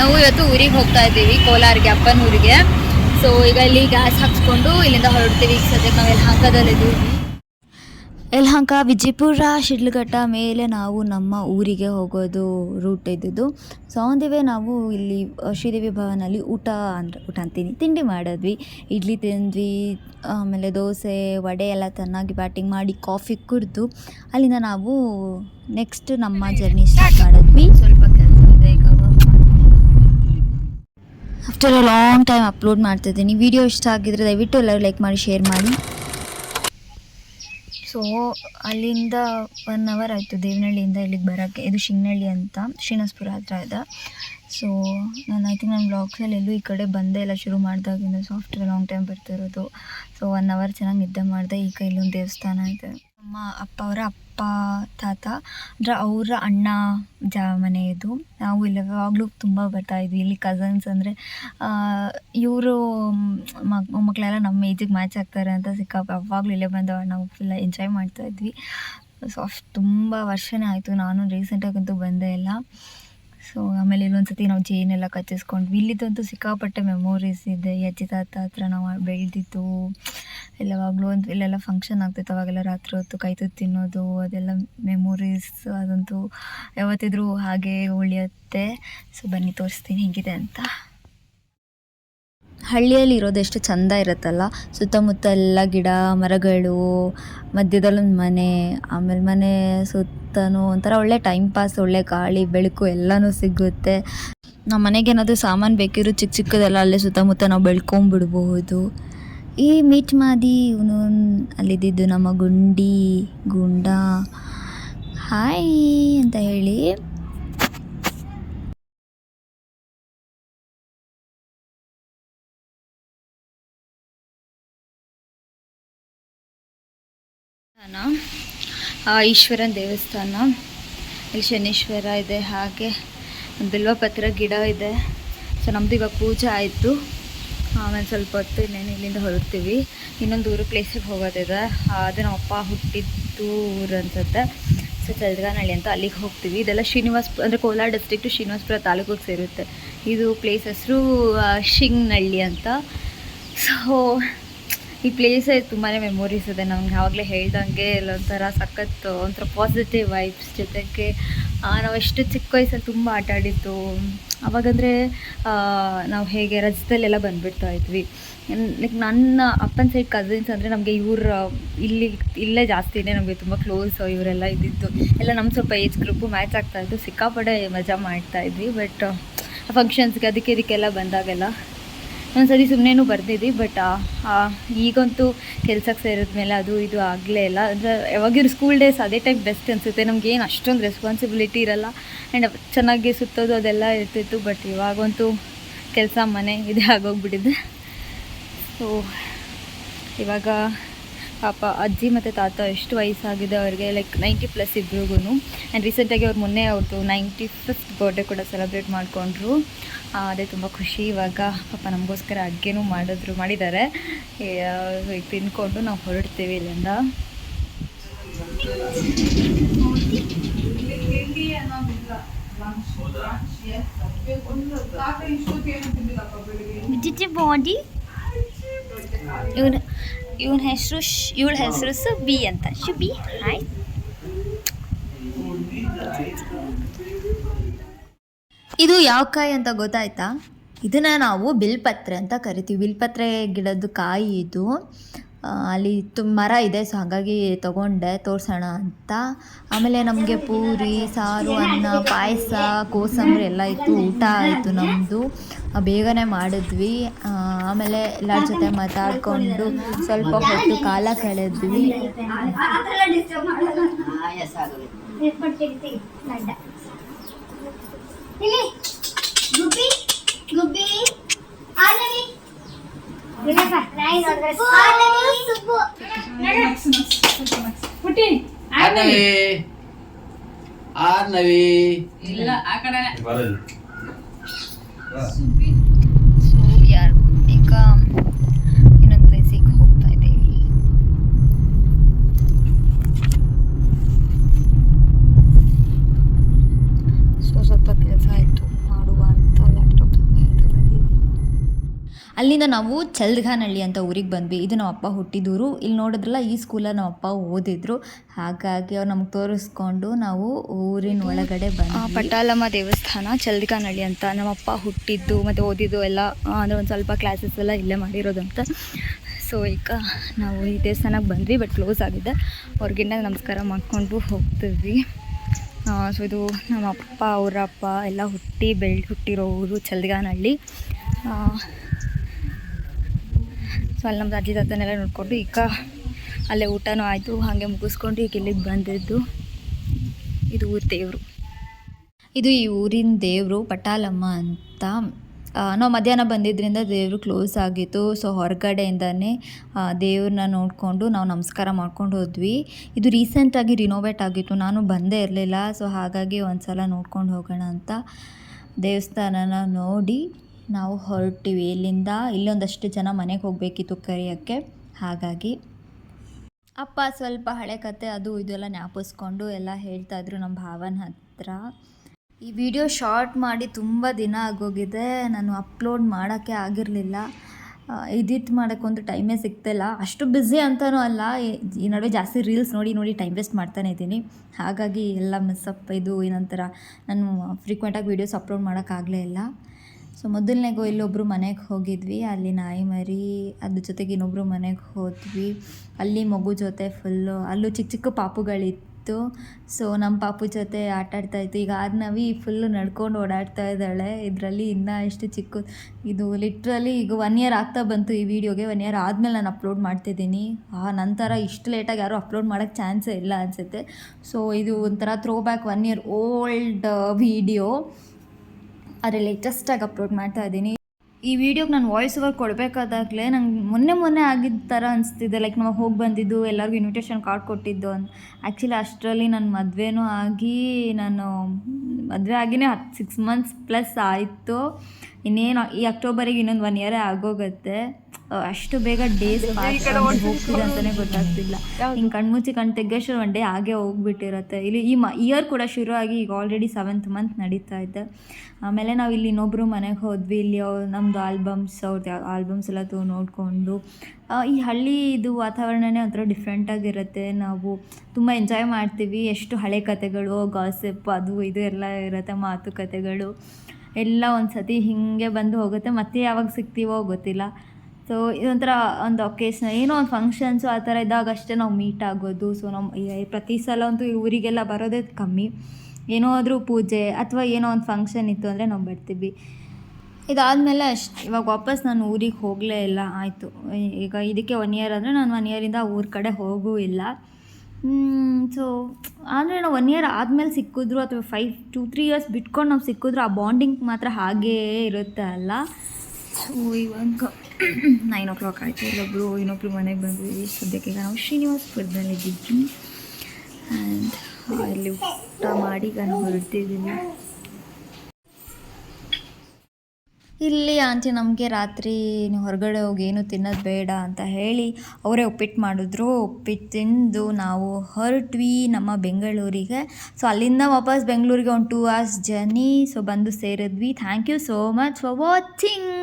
ನಾವು ಇವತ್ತು ಊರಿಗೆ ಹೋಗ್ತಾ ಇದ್ದೀವಿ, ಕೋಲಾರ್ಗೆ ಅಪ್ಪನ ಊರಿಗೆ ಸೊ ಈಗ ಇಲ್ಲಿ ಗ್ಯಾಸ್ ಹಾಕ್ಸ್ಕೊಂಡು ಇಲ್ಲಿಂದ ಹೊರಡ್ತೀವಿ. ಈಗ ಸದ್ಯಕ್ಕೆ ನಾವು ಯಲಹಂಕದಲ್ಲಿದ್ದೀವಿ ಯಲಹಂಕ, ವಿಜಯಪುರ, ಶಿಡ್ಲಘಟ್ಟ ಮೇಲೆ ನಾವು ನಮ್ಮ ಊರಿಗೆ ಹೋಗೋದು ರೂಟ್ ಇದ್ದಿದ್ದು. ಸೊ ಆನ್ ದಿ ವೇ ನಾವು ಇಲ್ಲಿ ಶ್ರೀದೇವಿ ಭವನಲ್ಲಿ ಊಟ ಅಂದರೆ ಊಟ ಅಂತೀನಿ. ತಿಂಡಿ ಮಾಡಿದ್ವಿ. ಇಡ್ಲಿ ತಿಂದ್ವಿ, ಆಮೇಲೆ ದೋಸೆ, ವಡೆ ಎಲ್ಲ ಚೆನ್ನಾಗಿ ಬ್ಯಾಟಿಂಗ್ ಮಾಡಿ ಕಾಫಿ ಕುಡಿದು ಅಲ್ಲಿಂದ ನಾವು ನೆಕ್ಸ್ಟ್ ನಮ್ಮ ಜರ್ನಿ ಸ್ಟಾರ್ಟ್ ಮಾಡಿದ್ವಿ ಸ್ವಲ್ಪ ಕೆಲಸ ಇದೆ ಈಗ after a long time upload ಮಾಡ್ತಿದ್ದೀನಿ. ವಿಡಿಯೋ ಇಷ್ಟ ಆಗಿದ್ರೆ ದಯವಿಟ್ಟು ಎಲ್ಲರೂ ಲೈಕ್ ಮಾಡಿ ಶೇರ್ ಮಾಡಿ. ಸೊ ಅಲ್ಲಿಂದ ಒನ್ ಅವರ್ ಆಯಿತು. ದೇವನಹಳ್ಳಿಯಿಂದ ಇಲ್ಲಿಗೆ ಬರೋಕ್ಕೆ. ಇದು ಶಿಂಗನಹಳ್ಳಿ ಅಂತ ಶ್ರೀನಸ್ಪುರ ಹತ್ರ ಇದೆ. ಸೊ ನಾನು ಐ ಥಿಂಕ್ ನನ್ನ ಬ್ಲಾಗ್ಸಲ್ಲಿ ಎಲ್ಲೂ ಈ ಕಡೆ ಬಂದೇ ಇಲ್ಲ. ಶುರು ಮಾಡಿದಾಗಿಂದ ಸೊ ಆಫ್ಟರ್ ಲಾಂಗ್ ಟೈಮ್ ಬರ್ತಿರೋದು. ಸೊ ಒನ್ ಅವರ್ ಚೆನ್ನಾಗಿ ನಿದ್ದೆ ಮಾಡಿದೆ ಈಗ ಇಲ್ಲೊಂದು ದೇವಸ್ಥಾನ ಇದೆ. ನಮ್ಮ ಅಪ್ಪ ಅವರ ಅಪ್ಪ, ತಾತ, ಅಂದರೆ ಅವರ ಅಣ್ಣ ಜ ಮನೆ ಇದು ನಾವು ಇಲ್ಲಿ ಯಾವಾಗಲೂ ತುಂಬ ಬರ್ತಾ ಇದ್ವಿ. ಇಲ್ಲಿ ಕಝನ್ಸ್ ಅಂದರೆ ಇವರು ಮಕ್ಕಳೆಲ್ಲ ನಮ್ಮ ಏಜಿಗೆ ಮ್ಯಾಚ್ ಆಗ್ತಾರೆ ಅಂತ ಸಿಕ್ಕ ಯಾವಾಗಲೂ ಇಲ್ಲೇ ಬಂದು ನಾವು ಫುಲ್ಲ ಎಂಜಾಯ್ ಮಾಡ್ತಾ ಇದ್ವಿ. ಸೊ ಅಷ್ಟು ತುಂಬ ವರ್ಷನೇ ಆಯಿತು. ನಾನು ರೀಸೆಂಟಾಗಂತೂ ಬಂದೇ ಇಲ್ಲ. ಸೊ ಆಮೇಲೆ ಇಲ್ಲೊಂದು ಸತಿ ನಾವು ಜೇನೆಲ್ಲ ಕಚ್ಚಿಸ್ಕೊಂಡ್ವಿ. ಇಲ್ಲಿದ್ದಂತೂ ಸಿಕ್ಕಾಪಟ್ಟೆ ಮೆಮೊರೀಸ್ ಇದೆ. ಅಜ್ಜಿ, ತಾತ ಹತ್ರ ನಾವು ಬೆಳೆದಿದ್ದು. ಎಲ್ಲವಾಗಲೂ ಒಂದು ಇಲ್ಲೆಲ್ಲ ಫಂಕ್ಷನ್ ಆಗ್ತಿತ್ತು. ಅವಾಗೆಲ್ಲ ರಾತ್ರಿ ಹೊತ್ತು ಕೈತುತ್ತು ತಿನ್ನೋದು, ಅದೆಲ್ಲ ಮೆಮೊರೀಸ್ ಅದಂತೂ ಯಾವತ್ತಿದ್ರೂ ಹಾಗೆ ಉಳಿಯುತ್ತೆ. ಸೊ ಬನ್ನಿ, ತೋರಿಸ್ತೀನಿ ಹೇಗಿದೆ ಅಂತ. ಹಳ್ಳಿಯಲ್ಲಿ ಇರೋದು ಎಷ್ಟು ಚಂದ ಇರುತ್ತಲ್ಲ? ಸುತ್ತಮುತ್ತ ಎಲ್ಲ ಗಿಡ, ಮರಗಳು ಮಧ್ಯದಲ್ಲೊಂದು ಮನೆ, ಆಮೇಲೆ ಮನೆ ಸುತ್ತನೂ ಒಂಥರ ಒಳ್ಳೆ ಟೈಮ್ ಪಾಸ್ ಒಳ್ಳೆ ಗಾಳಿ, ಬೆಳಕು ಎಲ್ಲನೂ ಸಿಗುತ್ತೆ. ನಮ್ಮ ಮನೆಗೆ ಏನಾದರೂ ಸಾಮಾನು ಬೇಕಿರೋ ಚಿಕ್ಕ ಚಿಕ್ಕದೆಲ್ಲ ಅಲ್ಲೇ ಸುತ್ತಮುತ್ತ ನಾವು ಬೆಳ್ಕೊಂಬಿಡ್ಬಹುದು ಈ ಮೀಟ್ ಮಾದಿ ಇವನು ಅಲ್ಲಿದ್ದು ನಮ್ಮ ಗುಂಡಿ ಗುಂಡ. ಹಾಯ್ ಅಂತ ಹೇಳಿ. ಆ, ಈಶ್ವರನ ದೇವಸ್ಥಾನ. ಇಲ್ಲಿ ಶನೀಶ್ವರ ಇದೆ ಹಾಗೆ ಬಿಲ್ವಪತ್ರ ಗಿಡ ಇದೆ. ಸೊ ನಮ್ದು ಇವಾಗ ಪೂಜೆ ಆಯಿತು. ಆಮೇಲೆ ಸ್ವಲ್ಪ ಹೊತ್ತು ಇನ್ನೇನು ಇಲ್ಲಿಂದ ಹೊರಡ್ತೀವಿ. ಇನ್ನೊಂದು ಊರು ಪ್ಲೇಸಿಗೆ ಹೋಗೋದಿದೆ. ಅದೇ ನಮ್ಮ ಅಪ್ಪ ಹುಟ್ಟಿದ್ದು ಊರು ಅನ್ಸುತ್ತೆ. ಸೊ ಚಲ್ದಗಾನಹಳ್ಳಿ ಅಂತ ಅಲ್ಲಿಗೆ ಹೋಗ್ತೀವಿ. ಇದೆಲ್ಲ ಶ್ರೀನಿವಾಸ್ ಅಂದರೆ ಕೋಲಾರ ಡಿಸ್ಟ್ರಿಕ್ಟು ಶ್ರೀನಿವಾಸಪುರ ತಾಲೂಕಿಗೆ ಸೇರುತ್ತೆ. ಇದು ಪ್ಲೇಸ್ ಹೆಸರು ಶಿಂಗ್ನಳ್ಳಿ ಅಂತ. ಸೊ ಈ ಪ್ಲೇಸೇ ತುಂಬಾ ಮೆಮೊರೀಸ್ ಇದೆ. ನಮ್ಗೆ ಯಾವಾಗಲೇ ಹೇಳ್ದಂಗೆ ಇಲ್ಲೊಂಥರ ಸಖತ್ ಒಂಥರ ಪಾಸಿಟಿವ್ ವೈಬ್ಸ್ ಜೊತೆಗೆ ನಾವು ಎಷ್ಟು ಚಿಕ್ಕ ವಯಸ್ಸಲ್ಲಿ ತುಂಬ ಆಟ ಆಡಿದ್ದು. ಅವಾಗಂದರೆ ನಾವು ಹೇಗೆ ರಜದಲ್ಲೆಲ್ಲ ಬಂದುಬಿಡ್ತಾ ಇದ್ವಿ. ಲೈಕ್ ನನ್ನ ಅಪ್ಪನ ಸೈಡ್ ಕಸಿನ್ಸ್ ಅಂದರೆ ನಮಗೆ ಇವ್ರ, ಇಲ್ಲಿ, ಇಲ್ಲೇ ಜಾಸ್ತಿನೇ ನಮಗೆ ತುಂಬ ಕ್ಲೋಸ್ ಇವರೆಲ್ಲ ಇದ್ದಿದ್ದು. ಎಲ್ಲ ನಮ್ಮ ಸ್ವಲ್ಪ ಏಜ್ ಗ್ರೂಪು ಮ್ಯಾಚ್ ಆಗ್ತಾಯಿತ್ತು ಸಿಕ್ಕಾಪಡೆ ಮಜಾ ಮಾಡ್ತಾಯಿದ್ವಿ ಬಟ್ ಫಂಕ್ಷನ್ಸ್ಗೆ ಅದಕ್ಕೆ, ಇದಕ್ಕೆಲ್ಲ ಬಂದಾಗೆಲ್ಲ ಒಂದ್ಸರಿ ಸುಮ್ಮನೆನೂ ಬರ್ದಿದ್ವಿ ಬಟ್ ಈಗಂತೂ ಕೆಲ್ಸಕ್ಕೆ ಸೇರಿದ್ಮೇಲೆ ಅದು ಇದು ಆಗಲೇ ಇಲ್ಲ. ಅಂದರೆ ಯಾವಾಗಿರೋ ಸ್ಕೂಲ್ ಡೇಸ್ ಅದೇ ಟೈಪ್ ಬೆಸ್ಟ್ ಅನಿಸುತ್ತೆ. ನಮ್ಗೆ ಏನು ಅಷ್ಟೊಂದು ರೆಸ್ಪಾನ್ಸಿಬಿಲಿಟಿ ಇರಲ್ಲ. ಆ್ಯಂಡ್ ಚೆನ್ನಾಗಿ ಸುತ್ತೋದು ಅದೆಲ್ಲ ಇರ್ತಿತ್ತು ಬಟ್ ಇವಾಗಂತೂ ಕೆಲಸ ಮನೆ, ಇದೇ ಆಗೋಗ್ಬಿಟ್ಟಿದೆ. ಸೊ ಇವಾಗ ಪಾಪ ಅಜ್ಜಿ ಮತ್ತು ತಾತ ಎಷ್ಟು ವಯಸ್ಸಾಗಿದೆ ಅವ್ರಿಗೆ ಲೈಕ್ ನೈಂಟಿ ಪ್ಲಸ್ ಇಬ್ರಿಗೂ ಆ್ಯಂಡ್ ರೀಸೆಂಟಾಗಿ ಅವ್ರು ಮೊನ್ನೆ ಅವ್ರದ್ದು ನೈಂಟಿ ಫಿಫ್ತ್ ಬರ್ಡೇ ಕೂಡ ಸೆಲೆಬ್ರೇಟ್ ಮಾಡಿಕೊಂಡ್ರು. ಅದೇ ತುಂಬ ಖುಷಿ. ಇವಾಗ ಪಾಪ ನಮಗೋಸ್ಕರ ಅಡುಗೆನೂ ಮಾಡಿದ್ರು ಮಾಡಿದ್ದಾರೆ ಈಗ ತಿನ್ಕೊಂಡು ನಾವು ಹೊರಡ್ತೀವಿ ಇಲ್ಲಿಂದ. ಬಾಡಿ. ಇವನ ಇವನ ಹೆಸರು ಇವಳ ಹೆಸರು ಸುಬ್ಬಿ ಅಂತ. ಶುಬಿ ಹಾಯ್. ಇದು ಯಾವ ಕಾಯಿ ಅಂತ ಗೊತ್ತಾಯ್ತಾ? ಇದನ್ನ ನಾವು ಬಿಲ್ಪತ್ರೆ ಅಂತ ಕರಿತೀವಿ. ಬಿಲ್ಪತ್ರೆ ಗಿಡದ ಕಾಯಿ ಇದು. ಅಲ್ಲಿ ತುಂಬ ಮರ ಇದೆ, ಸೊ ಹಾಗಾಗಿ ತಗೊಂಡೆ, ತೋರಿಸೋಣ ಅಂತ. ಆಮೇಲೆ ನಮಗೆ ಪೂರಿ, ಸಾರು, ಅನ್ನ, ಪಾಯಸ, ಕೋಸಂಬರಿ ಎಲ್ಲ ಇತ್ತು, ಊಟ ಆಯಿತು ನಮ್ಮದು ಬೇಗನೆ ಮಾಡಿದ್ವಿ. ಆಮೇಲೆ ಎಲ್ಲರ ಜೊತೆ ಮಾತಾಡಿಕೊಂಡು ಸ್ವಲ್ಪ ಹೊತ್ತು ಕಾಲ ಕಳೆದ್ವಿ. ಗುಬ್ಬಿ ಗುಬ್ಬಿ ಆನವಿ ನಾಯಿ ನೋಡಿದ್ರೆ ಆನವಿ ಅಲ್ಲಿಂದ ನಾವು ಚಲ್ದಗಾನಹಳ್ಳಿ ಅಂತ ಊರಿಗೆ ಬಂದ್ವಿ. ಇದು ನಮ್ಮ ಅಪ್ಪ ಹುಟ್ಟಿದೂರು. ಇಲ್ಲಿ ನೋಡಿದ್ರಲ್ಲ, ಈ ಸ್ಕೂಲಲ್ಲಿ ನಮ್ಮ ಅಪ್ಪ ಓದಿದ್ರು. ಹಾಗಾಗಿ ಅವ್ರು ನಮ್ಗೆ ತೋರಿಸ್ಕೊಂಡು ನಾವು ಊರಿನ ಒಳಗಡೆ ಬಂದು ಪಟಾಲಮ್ಮ ದೇವಸ್ಥಾನ ಚಲ್ದಗಾನಹಳ್ಳಿ ಅಂತ ನಮ್ಮಪ್ಪ ಹುಟ್ಟಿದ್ದು ಮತ್ತು ಓದಿದ್ದು ಎಲ್ಲ, ಅಂದರೆ ಒಂದು ಸ್ವಲ್ಪ ಕ್ಲಾಸಸ್ ಎಲ್ಲ ಇಲ್ಲೇ ಮಾಡಿರೋದಂತ. ಸೊ ಈಗ ನಾವು ಈ ದೇವಸ್ಥಾನಕ್ಕೆ ಬಂದ್ವಿ ಬಟ್ ಕ್ಲೋಸ್ ಆಗಿದೆ. ಅವ್ರಿಗಿನ್ನ ನಮಸ್ಕಾರ ಮಾಡ್ಕೊಂಡು ಹೋಗ್ತಿದ್ವಿ. ಸೊ ಇದು ನಮ್ಮ ಅಪ್ಪ, ಅವರ ಅಪ್ಪ ಎಲ್ಲ ಹುಟ್ಟಿ ಬೆಳ್ ಹುಟ್ಟಿರೋ ಊರು ಚಲ್ದಗಾನಹಳ್ಳಿ ಸೊ ಅಲ್ಲಿ ನಮ್ಮದು ಅಜ್ಜಿ ತಾತನೆಲ್ಲ ನೋಡಿಕೊಂಡು ಈಗ ಅಲ್ಲೇ ಊಟನೂ ಆಯಿತು, ಹಾಗೆ ಮುಗಿಸ್ಕೊಂಡು ಈಗ ಇಲ್ಲಿಗೆ ಬಂದಿದ್ದು. ಇದು ಊರು ದೇವರು. ಇದು ಈ ಊರಿನ ದೇವರು ಪಟಾಲಮ್ಮ ಅಂತ. ನಾವು ಮಧ್ಯಾಹ್ನ ಬಂದಿದ್ದರಿಂದ ದೇವರು ಕ್ಲೋಸ್ ಆಗಿತ್ತು, ಸೊ ಹೊರಗಡೆಯಿಂದನೇ ದೇವ್ರನ್ನ ನೋಡಿಕೊಂಡು ನಾವು ನಮಸ್ಕಾರ ಮಾಡ್ಕೊಂಡು ಹೋದ್ವಿ. ಇದು ರೀಸೆಂಟಾಗಿ ರಿನೋವೇಟ್ ಆಗಿತ್ತು, ನಾನು ಬಂದೇ ಇರಲಿಲ್ಲ, ಸೊ ಹಾಗಾಗಿ ಒಂದು ಸಲ ನೋಡ್ಕೊಂಡು ಹೋಗೋಣ ಅಂತ ದೇವಸ್ಥಾನನ ನೋಡಿ ನಾವು ಹೊರಟಿವಿ. ಇಲ್ಲಿಂದ ಇಲ್ಲೊಂದಷ್ಟು ಜನ ಮನೆಗೆ ಹೋಗಬೇಕಿತ್ತು ಕರೆಯೋಕ್ಕೆ. ಹಾಗಾಗಿ ಅಪ್ಪ ಸ್ವಲ್ಪ ಹಳೆ ಕತೆ, ಅದು ಇದೆಲ್ಲ ಜ್ಞಾಪಿಸ್ಕೊಂಡು ಎಲ್ಲ ಹೇಳ್ತಾ ಇದ್ರು ನಮ್ಮ ಭಾವನ ಹತ್ರ. ಈ ವಿಡಿಯೋ ಶಾರ್ಟ್ ಮಾಡಿ ತುಂಬ ದಿನ ಆಗೋಗಿದೆ. ನಾನು ಅಪ್ಲೋಡ್ ಮಾಡೋಕ್ಕೆ ಆಗಿರಲಿಲ್ಲ. ಎಡಿಟ್ ಮಾಡೋಕ್ಕೊಂದು ಟೈಮೇ ಸಿಗ್ತಿಲ್ಲ ಅಷ್ಟು ಬ್ಯುಸಿ ಅಂತಲೂ ಅಲ್ಲ. ಈ- ಈ ನಡುವೆ ಜಾಸ್ತಿ ರೀಲ್ಸ್ ನೋಡಿ ನೋಡಿ ಟೈಮ್ ವೇಸ್ಟ್ ಮಾಡ್ತಾನೆ ಇದ್ದೀನಿ. ಹಾಗಾಗಿ ಎಲ್ಲ ಮಿಸ್ಸಪ್ ಇದು ಏನಂತಾರ? ನಾನು ಫ್ರೀಕ್ವೆಂಟಾಗಿ ವೀಡಿಯೋಸ್ ಅಪ್ಲೋಡ್ ಮಾಡೋಕ್ಕಾಗಲೇ ಇಲ್ಲ. ಸೊ ಮೊದಲನೇಗೋ ಇಲ್ಲೊಬ್ಬರು ಮನೆಗೆ ಹೋಗಿದ್ವಿ. ಅಲ್ಲಿ ನಾಯಿ ಮರಿ, ಅದ್ರ ಜೊತೆಗೆ ಇನ್ನೊಬ್ಬರು ಮನೆಗೆ ಹೋದ್ವಿ. ಅಲ್ಲಿ ಮಗು ಜೊತೆ ಫುಲ್ಲು, ಅಲ್ಲೂ ಚಿಕ್ಕ ಚಿಕ್ಕ ಪಾಪುಗಳಿತ್ತು. ಸೊ ನಮ್ಮ ಪಾಪು ಜೊತೆ ಆಟ ಆಡ್ತಾ ಇತ್ತು. ಈಗ ಆದ ನವಿ ಫುಲ್ಲು ನಡ್ಕೊಂಡು ಓಡಾಡ್ತಾ ಇದ್ದಾಳೆ. ಇದರಲ್ಲಿ ಇನ್ನೂ ಎಷ್ಟು ಚಿಕ್ಕ, ಇದು ಲಿಟ್ರಲಿ ಈಗ ಒನ್ ಇಯರ್ ಆಗ್ತಾ ಬಂತು ಈ ವಿಡಿಯೋಗೆ. ಒನ್ ಇಯರ್ ಆದಮೇಲೆ ನಾನು ಅಪ್ಲೋಡ್ ಮಾಡ್ತಿದ್ದೀನಿ. ಆ ನಂತರ ಇಷ್ಟು ಲೇಟಾಗಿ ಯಾರೂ ಅಪ್ಲೋಡ್ ಮಾಡೋಕ್ಕೆ ಚಾನ್ಸೇ ಇಲ್ಲ ಅನಿಸುತ್ತೆ. ಸೊ ಇದು ಒಂಥರ throwback one year old video ಆದರೆ ಲೇಟೆಸ್ಟಾಗಿ ಅಪ್ಲೋಡ್ ಮಾಡ್ತಾ ಇದ್ದೀನಿ. ಈ ವಿಡಿಯೋಗೆ ನಾನು ವಾಯ್ಸ್ ಓವರ್ ಕೊಡಬೇಕಾದಾಗಲೇ ನಂಗೆ ಮೊನ್ನೆ ಮೊನ್ನೆ ಆಗಿದ್ದ ಥರ ಅನಿಸ್ತಿದೆ. ಲೈಕ್ ನಾವು ಹೋಗಿ ಬಂದಿದ್ದು, ಎಲ್ಲರಿಗೂ ಇನ್ವಿಟೇಷನ್ ಕಾರ್ಡ್ ಕೊಟ್ಟಿದ್ದು ಅಂತ ಆ್ಯಕ್ಚುಲಿ ಅಷ್ಟರಲ್ಲಿ ನನ್ನ ಮದುವೆನೂ ಆಗಿ ನಾನು, ಮದುವೆ ಆಗಿನೇ ಹತ್ತು ಸಿಕ್ಸ್ ಮಂತ್ಸ್ ಪ್ಲಸ್ ಆಯಿತು. ಇನ್ನೇನು ಈ ಅಕ್ಟೋಬರಿಗೆ ಇನ್ನೊಂದು ಒನ್ ಇಯರ್ ಆಗೋಗುತ್ತೆ. ಅಷ್ಟು ಬೇಗ ಡೇಸ್ ಹೋಗ್ತಿದೆ ಅಂತಲೇ ಗೊತ್ತಾಗ್ತಿಲ್ಲ. ಹಿಂಗೆ ಕಣ್ಮುಚ್ಚಿ ಕಣ್ ತೆಗ್ಗಷ್ಟು ಒನ್ ಡೇ ಹಾಗೆ ಹೋಗ್ಬಿಟ್ಟಿರುತ್ತೆ. ಇಲ್ಲಿ ಈ ಮ ಇಯರ್ ಕೂಡ ಶುರು ಆಗಿ ಈಗ ಆಲ್ರೆಡಿ ಸೆವೆಂತ್ ಮಂತ್ ನಡೀತಾ ಇದೆ. ಆಮೇಲೆ ನಾವು ಇಲ್ಲಿ ಇನ್ನೊಬ್ಬರು ಮನೆಗೆ ಹೋದ್ವಿ. ಇಲ್ಲಿ ಅವ್ರು ನಮ್ಮದು ಆಲ್ಬಮ್ಸ್ ಅವ್ರದ್ದು ಆಲ್ಬಮ್ಸ್ ಎಲ್ಲ ತೋ ನೋಡಿಕೊಂಡು. ಈ ಹಳ್ಳಿ ಇದು ವಾತಾವರಣನೇ ಒಂಥರ ಡಿಫ್ರೆಂಟಾಗಿರುತ್ತೆ ನಾವು ತುಂಬ ಎಂಜಾಯ್ ಮಾಡ್ತೀವಿ. ಎಷ್ಟು ಹಳೆ ಕತೆಗಳು ಗಾಸಿಪ್ ಅದು ಇದು ಎಲ್ಲ ಇರುತ್ತೆ ಮಾತುಕತೆಗಳು. ಎಲ್ಲ ಒಂದು ಸತಿ ಹೀಗೆ ಬಂದು ಹೋಗುತ್ತೆ, ಮತ್ತೆ ಯಾವಾಗ ಸಿಗ್ತೀವೋ ಗೊತ್ತಿಲ್ಲ. ಸೊ ಇದೊಂಥರ ಒಂದು ಒಕೇಶನ್ ಏನೋ ಒಂದು ಫಂಕ್ಷನ್ಸು ಆ ಥರ ಇದ್ದಾಗ ಅಷ್ಟೇ ನಾವು ಮೀಟ್ ಆಗೋದು. ಸೊ ನಮ್ಮ ಪ್ರತಿ ಸಲ ಅಂತೂ ಊರಿಗೆಲ್ಲ ಬರೋದೇ ಕಮ್ಮಿ. ಏನೋ ಆದರೂ ಪೂಜೆ ಅಥವಾ ಏನೋ ಒಂದು ಫಂಕ್ಷನ್ ಇತ್ತು ಅಂದರೆ ನಾವು ಬರ್ತೀವಿ. ಇದಾದಮೇಲೆ ಅಷ್ಟು, ಇವಾಗ ವಾಪಸ್ ನಾನು ಊರಿಗೆ ಹೋಗಲೇ ಇಲ್ಲ, ಆಯಿತು. ಈಗ ಇದಕ್ಕೆ ಒನ್ ಇಯರ್ ಅಂದರೆ ನಾನು ಒನ್ ಇಯರಿಂದ ಊರ ಕಡೆ ಹೋಗೂ ಇಲ್ಲ. ಸೊ ಅಂದರೆ ನಾವು ಒನ್ ಇಯರ್ ಆದಮೇಲೆ ಸಿಕ್ಕಿದ್ರು ಅಥವಾ ಫೈವ್ ಟು ತ್ರೀ ಇಯರ್ಸ್ ಬಿಟ್ಕೊಂಡು ನಾವು ಸಿಕ್ಕಿದ್ರು ಆ ಬಾಂಡಿಂಗ್ ಮಾತ್ರ ಹಾಗೇ ಇರುತ್ತೆ ಅಲ್ಲ? ಸೊ ಇವಾಗ ನೈನ್ ಓ ಕ್ಲಾಕ್ ಆಯಿತು. ಇಲ್ಲೊಬ್ಬರು ಇನ್ನೊಬ್ರು ಮನೆಗೆ ಬಂದ್ವಿ. ಸದ್ಯಕ್ಕೆ ಈಗ ನಾವು ಶ್ರೀನಿವಾಸಪುರದಲ್ಲಿದ್ದೀವಿ ಆ್ಯಂಡ್ ಅಲ್ಲಿ ಊಟ ಮಾಡಿ ನಾನು ನಾವು ಇಲ್ಲಿ ಆಂಟಿ, ನಮಗೆ ರಾತ್ರಿ ನೀವು ಹೊರಗಡೆ ಹೋಗಿ ಏನು ತಿನ್ನೋದು ಬೇಡ ಅಂತ ಹೇಳಿ ಅವರೇ ಉಪ್ಪಿಟ್ಟು ಮಾಡಿದ್ರು. ಉಪ್ಪಿಟ್ಟು ತಿಂದು ನಾವು ಹೊರಟ್ವಿ ನಮ್ಮ ಬೆಂಗಳೂರಿಗೆ. ಸೊ ಅಲ್ಲಿಂದ ವಾಪಸ್ ಬೆಂಗಳೂರಿಗೆ ಒಂದು ಟೂ ಅವರ್ಸ್ ಜರ್ನಿ ಸೊ ಬಂದು ಸೇರಿದ್ವಿ. Thank you so much for watching